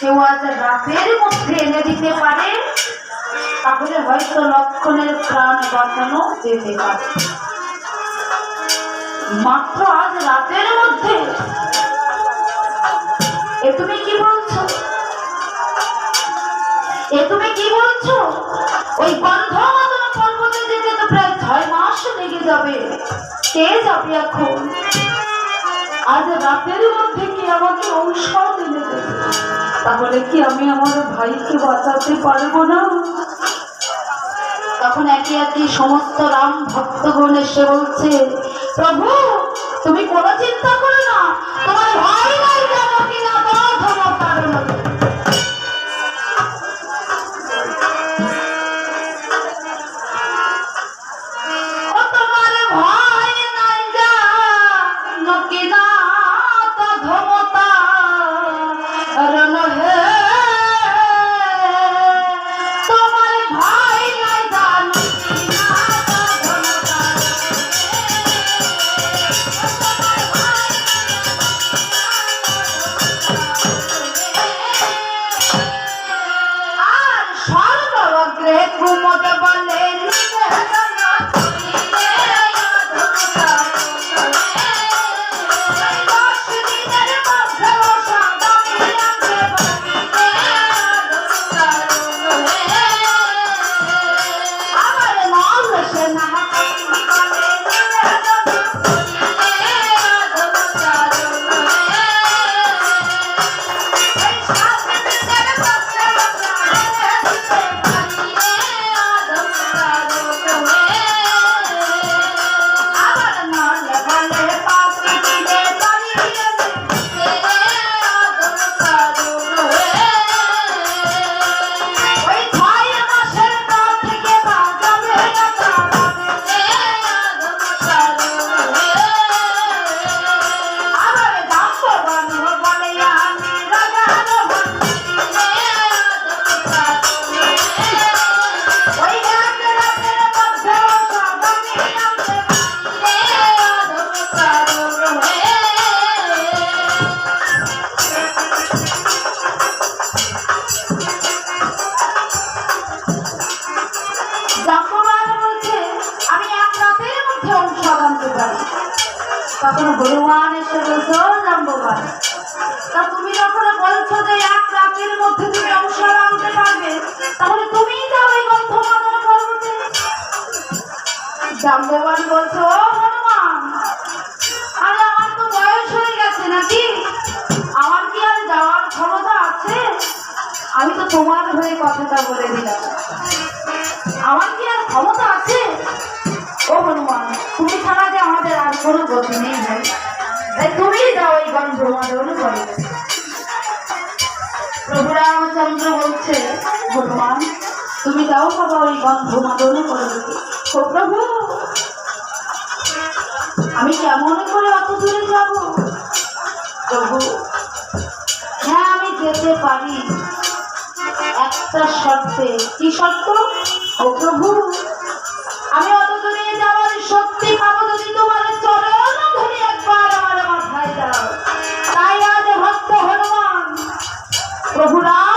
কেউ আজ রাতের মধ্যে এনে দিতে পারে, তাহলে হয়তো লক্ষণের প্রাণ বাঁচানো যেতে পারে। মাত্র আজ রাতের মধ্যে। এ তুমি কি বলছো? এ তুমি কি বলছো? ওই মাদন পর্বতে যেতে তো প্রায় ছয় মাস লেগে যাবে। কে যাবে এখন? আজ রাতের মধ্যে কি আমাকে ঔষধ তাহলে কি আমি আমার ভাইকে বাঁচাতে পারব না? তখন একে একে সমস্ত রাম ভক্তগণ এসে বলছে, প্রভু, তুমি কোনো চিন্তা করো না, তোমার ভাই নাই তখন হনুমান এসে বলছে, "ও তা তুমি যখন বলছো যে এক রাতের মধ্যে তুমি ঔষধ আনতে পারবে তাহলে তুমিই যাও এই গন্ধমাদন পর্বতে জাম্ববান বলছে, ও আরে আমার তো গেছে নাকি? আমার কি আর যাওয়ার ক্ষমতা আছে? আমি তো তোমার হয়ে কথাটা বলে দিলাম। আমার কি আর ক্ষমতা আছে? ও হনুমান তুমি ছাড়া যে আমাদের আর কোনো গতি নেই ভাই। তাই তুমি যাও এই গন্ধ মাদন করে প্রভু রামচন্দ্র বলছে হনুমান তুমি যাও বাবা ওই গন্ধ মাদন করে ও প্রভু, আমি কেমন করে অত দূরে যাব? প্রভু হ্যাঁ আমি যেতে পারি। একটা শর্তে। কি শর্ত? ও প্রভু 我出来。